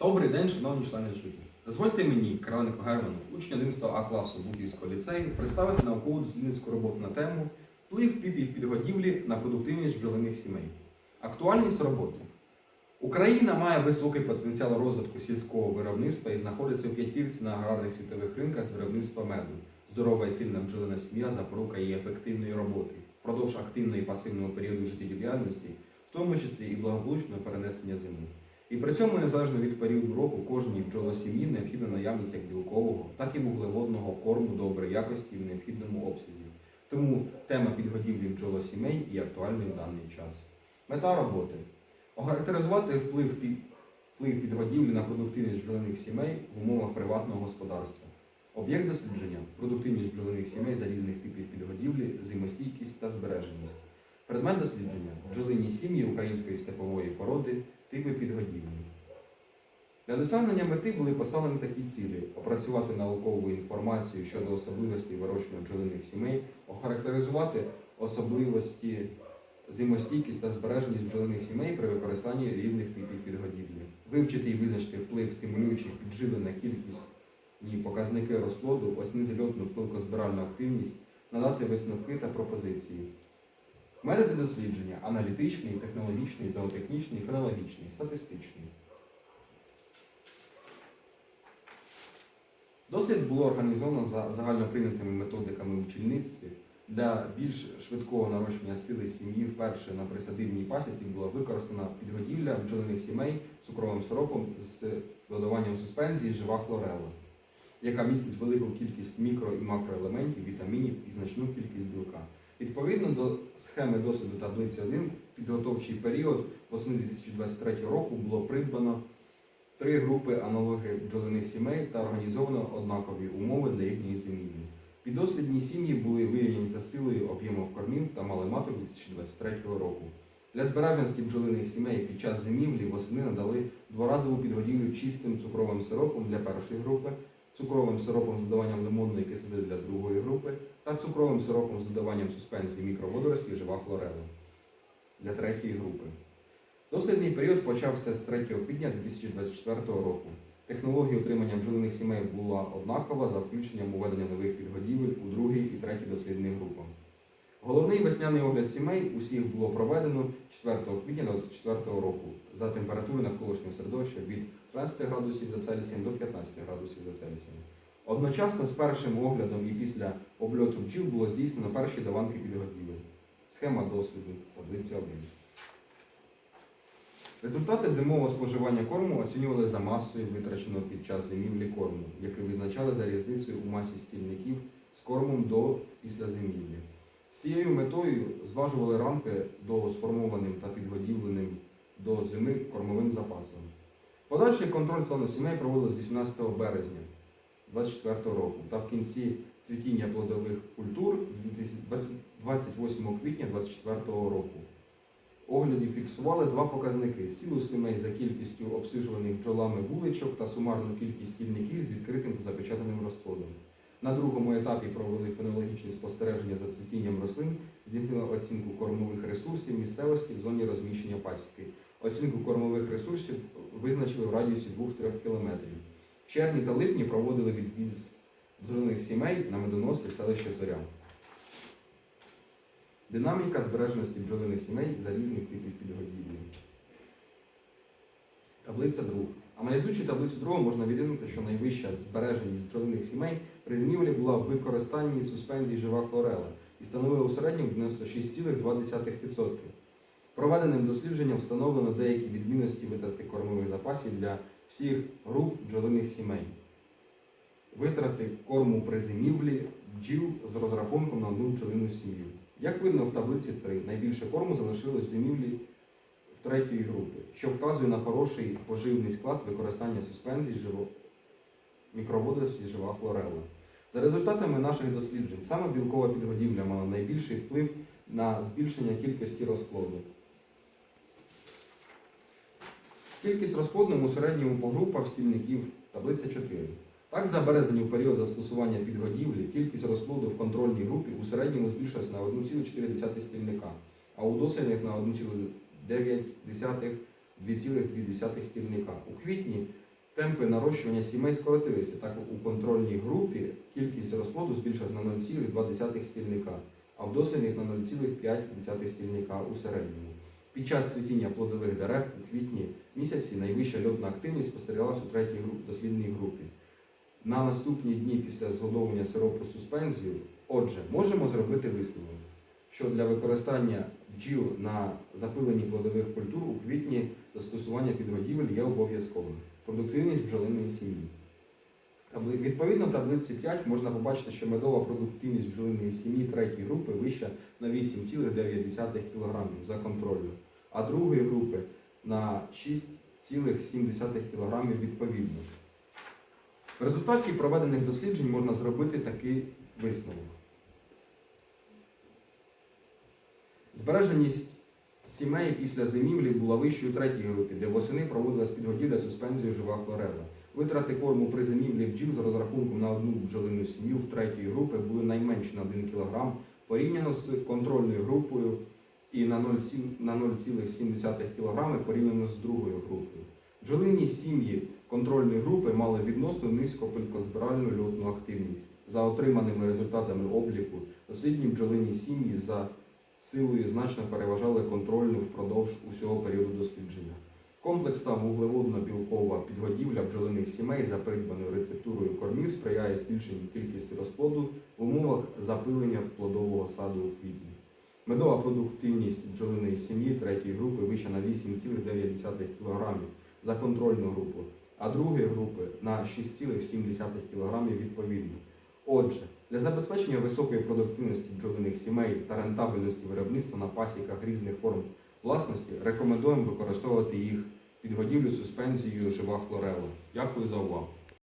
Добрий день, шановні члени журі. Дозвольте мені, Кираненко Герману, учню 11 А класу Буківського ліцею, представити наукову дослідницьку роботу на тему вплив типів підгодівлі на продуктивність бджолиних сімей. Актуальність роботи. Україна має високий потенціал розвитку сільського виробництва і знаходиться у п'ятірці на аграрних світових ринках з виробництва меду. Здорова і сильна бджолина сім'я запорука її ефективної роботи, впродовж активного і пасивного періоду життєдіяльності, в тому числі і благополучного перенесення зими. І при цьому, незалежно від періоду року, кожній бджолосім'ї необхідна наявність як білкового, так і вуглеводного корму доброї якості в необхідному обсязі. Тому тема підгодівлі бджолосімей є актуальною в даний час. Мета роботи охарактеризувати вплив, вплив підгодівлі на продуктивність бджолиних сімей в умовах приватного господарства. Об'єкт дослідження продуктивність бджолиних сімей за різних типів підгодівлі, зимостійкість та збереженість. Предмет дослідження бджолині сім'ї української степової породи, типи підгодівлі. Для досягнення мети були поставлені такі цілі: опрацювати наукову інформацію щодо особливостей вирощування бджолиних сімей, охарактеризувати особливості зимостійкість та збереженість бджолиних сімей при використанні різних типів підгодівлі, вивчити і визначити вплив стимулюючих підживлень на кількість і показники розплоду, оцінити льотну пилкозбиральну активність, надати висновки та пропозиції. Методи дослідження аналітичний, технологічний, зоотехнічний, фенологічний, статистичний. Дослід було організовано за загальноприйнятими методиками у бджільництві. Для більш швидкого нарощення сили сім'ї вперше на присадибній пасіці була використана підгодівля бджолиних сімей цукровим сиропом з додаванням суспензії жива хлорела, яка містить велику кількість мікро і макроелементів, вітамінів і значну кількість білка. Відповідно до схеми досвіду таблиці 1, підготовчий період восени 2023 року було придбано три групи аналоги бджолиних сімей та організовано однакові умови для їхньої зимівлі. Піддослідні сім'ї були вирівняні за силою об'ємів кормів та мали маток 2023 року. Для збережності бджолиних сімей під час зимівлі восени надали дворазову підгодівлю чистим цукровим сиропом для першої групи, цукровим сиропом з додаванням лимонної кислоти для другої групи та цукровим сиропом з додаванням суспензії мікроводорості жива хлорела для третьої групи. Дослідний період почався з 3 квітня 2024 року. Технологія утримання бджолиних сімей була однакова за включенням уведення нових підгодівель у другій і третій дослідних групах. Головний весняний огляд сімей усіх було проведено 4 квітня 2024 року за температури навколишнього середовища від 13 градусів за Цельсієм до 15 градусів за Цельсієм. Одночасно з першим оглядом і після обльоту бджіл було здійснено перші даванки підгодівель. Схема досліду, таблиця 1. Результати зимового споживання корму оцінювали за масою витраченого під час зимівлі корму, який визначали за різницею у масі стільників з кормом до після зимівлі. З цією метою зважували рамки до сформованим та підгодівленим до зими кормовим запасом. Подальший контроль стану сімей проводили з 18 березня 2024 року та в кінці цвітіння плодових культур 28 квітня 2024 року. Огляді фіксували два показники: сілу сімей за кількістю обсижуваних бджолами вуличок та сумарну кількість стільників з відкритим та запечатаним розплодом. На другому етапі провели фенологічні спостереження за цвітінням рослин, здійснили оцінку кормових ресурсів місцевості в зоні розміщення пасіки. Оцінку кормових ресурсів визначили в радіусі 2-3 км. В червні та липні проводили відвіз бджолиних сімей на медоноси в селище Зоря. Динаміка збереженості бджолиних сімей за різних типів підгодівлі. Таблиця 2. Аналізуючи таблицю 2, можна відмітити, що найвища збереженість бджолиних сімей при зимівлі була в використанні суспензії жива хлорела і становила у середньому 96,2%. Проведеним дослідженням встановлено деякі відмінності витрати кормових запасів для всіх груп бджолиних сімей. Витрати корму при зимівлі бджіл з розрахунком на одну бджолину сім'ю. Як видно в таблиці 3, найбільше корму залишилось зимівлі в третьої групи, що вказує на хороший поживний склад використання суспензій живо... мікроводорості жива хлорела. За результатами наших досліджень, саме білкова підгодівля мала найбільший вплив на збільшення кількості розплоду. Кількість розплодним у середньому по групах стільників таблиця 4. Так, за березень у період застосування підгодівлі кількість розплоду в контрольній групі у середньому збільшилась на 1,4 стільника, а у дослідних на 1,9 2,2 стільника. У квітні Темпи нарощування сімей скоротилися. Так у контрольній групі кількість розплоду збільшилась на 0,2 стільника, а в дослідних на 0,5 стільника у середньому. Під час цвітіння плодових дерев у квітні місяці найвища льотна активність спостерігалась у третій дослідній групі. На наступні дні після згодовування сиропу суспензію, отже, можемо зробити висновок, що для використання бджіл на запиленні плодових культур у квітні застосування підгодівель є обов'язковим. Продуктивність бджолиної сім'ї. Відповідно таблиці 5 можна побачити, що медова продуктивність бджолиної сім'ї третьої групи вища на 8,9 кг за контролю, а другої групи на 6,7 кг відповідно. В результаті проведених досліджень можна зробити такий висновок. Збереженість сімей після зимівлі була вищою третій групі, де восени проводилась підгодівля суспензію жива хлорела. Витрати корму при зимівлі бджіл з розрахунком на одну бджолину сім'ю в третій групи були найменші на 1 кг порівняно з контрольною групою і на 0,7 на 0,7 кг порівняно з другою групою. Бджолині сім'ї контрольної групи мали відносно низьку пилькозбиральну льотну активність. За отриманими результатами обліку, дослідні бджолині сім'ї за силою значно переважали контрольну впродовж усього періоду дослідження. Комплексна вуглеводно-білкова підгодівля бджолиних сімей за придбаною рецептурою кормів сприяє збільшенню кількості розплоду в умовах запилення плодового саду у квітні. Медова продуктивність бджолиної сім'ї третьої групи вища на 8,9 кг за контрольну групу, а другої групи на 6,7 кг відповідно. Отже, для забезпечення високої продуктивності бджолиних сімей та рентабельності виробництва на пасіках різних форм власності рекомендуємо використовувати їх підгодівлю суспензією жива хлорела. Дякую за увагу.